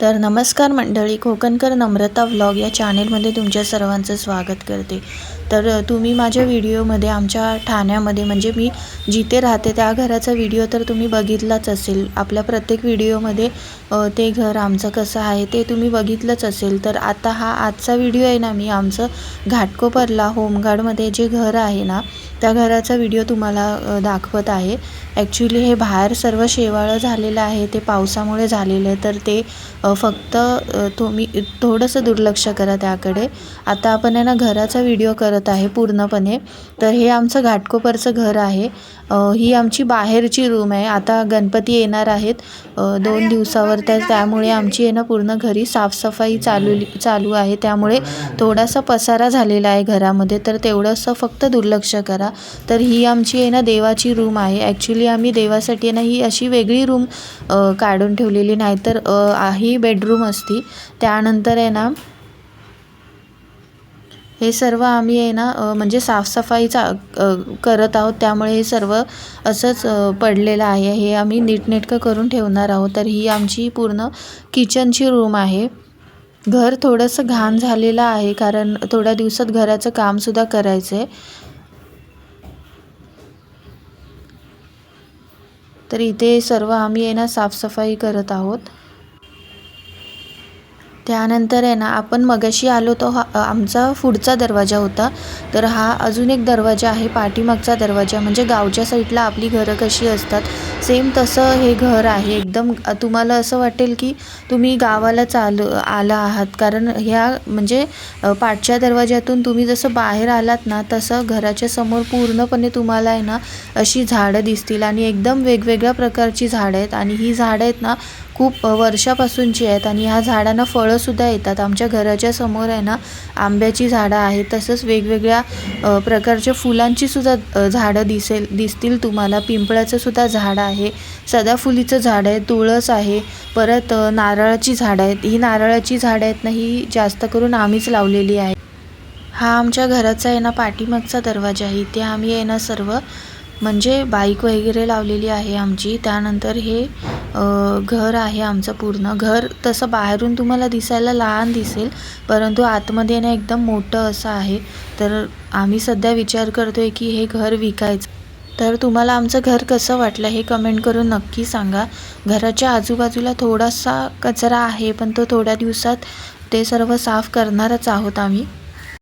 तर नमस्कार मंडळी कोकणकर नम्रता व्लॉग या चॅनेलमध्ये तुमच्या सर्वांचं स्वागत करते. तर तुम्ही माझ्या व्हिडिओमध्ये आमच्या ठाण्यामध्ये म्हणजे मी जिथे राहते त्या घराचा व्हिडिओ तर तुम्ही बघितलाच असेल. आपल्या प्रत्येक व्हिडिओमध्ये ते घर आमचं कसं आहे ते तुम्ही बघितलंच असेल. तर आता हा आजचा व्हिडिओ आहे ना मी आमचं घाटकोपरला होमगार्डमध्ये जे घर आहे ना त्या घराचा व्हिडिओ तुम्हाला दाखवत आहे. ॲक्च्युली हे बाहेर सर्व शेवाळं झालेलं आहे ते पावसामुळे झालेलं आहे. तर ते फक्त तुम्ही थोडंसं दुर्लक्ष करा त्याकडे. आता आपण आहे ना घराचा व्हिडिओ करत आहे पूर्णपणे. तर हे आमचं घाटकोपरचं घर आहे. ही आमची बाहेरची रूम आहे. आता गणपती येणार आहेत. दोन दिवसावर तर त्यामुळे आमची आहे ना पूर्ण घरी साफसफाई चालू चालू आहे. त्यामुळे थोडासा पसारा झालेला आहे घरामध्ये. तर तेवढंसं फक्त दुर्लक्ष करा. तर ही आमची आहे ना देवाची रूम आहे. ॲक्च्युली आम्ही देवासाठी आहे ना ही अशी वेगळी रूम काढून ठेवलेली. नाही तर ही ही बेडरूम असती. त्यानंतर आहे ना हे सर्व आम्ही आहे ना म्हणजे साफसफाईचा करत आहोत. त्यामुळे हे सर्व असंच पडलेलं आहे. हे आम्ही नीटनेटकं करून ठेवणार आहोत. तर ही आमची पूर्ण किचनची रूम आहे. घर थोडंसं घाण झालेलं आहे कारण थोड्या दिवसात घराचं कामसुद्धा करायचं आहे तर इथे सर्व आम्ही आहे ना साफसफाई करत आहोत. त्यानंतर आहे ना आपण मगाशी आलो तो हा आमचा पुढचा दरवाजा होता. तर हा अजून एक दरवाजा आहे पाठीमागचा दरवाजा. म्हणजे गावच्या साईडला आपली घरं कशी असतात सेम तसं हे घर आहे. एकदम तुम्हाला असं वाटेल की तुम्ही गावाला चालू आला आहात. कारण ह्या म्हणजे पाठच्या दरवाज्यातून तुम्ही जसं बाहेर आलात ना तसं घराच्या समोर पूर्णपणे तुम्हाला आहे ना अशी झाडं दिसतील. आणि एकदम वेगवेगळ्या प्रकारची झाडं आहेत. आणि ही झाडं आहेत ना खूप वर्षापासूनची आहेत आणि ह्या झाडांना फळंसुद्धा येतात. आमच्या घराच्या समोर आहे ना आंब्याची झाडं आहेत. तसंच वेगवेगळ्या प्रकारच्या फुलांचीसुद्धा झाडं दिसेल दिसतील तुम्हाला. पिंपळाचंसुद्धा झाड आहे. सदाफुलीचं झाड आहे. तुळस आहे. परत नारळाची झाडं आहेत. ही नारळाची झाडं आहेत ना ही जास्त करून आम्हीच लावलेली आहे. हा आमच्या घराचा आहे ना पाठीमागचा दरवाजा आहे. इथे आम्ही आहे ना सर्व म्हणजे बाईक वगैरे लावलेली आहे आमची. त्यानंतर हे घर आहे आमचं पूर्ण. घर तसं बाहेरून तुम्हाला दिसायला लहान दिसेल परंतु आतमध्ये ना एकदम मोठं असं आहे. तर आम्ही सध्या विचार करतो आहे की हे घर विकायचं. तर तुम्हाला आमचं घर कसं वाटलं हे कमेंट करून नक्की सांगा. घराच्या आजूबाजूला थोडासा कचरा आहे पण तो थोड्या दिवसात ते सर्व साफ करणारच आहोत आम्ही.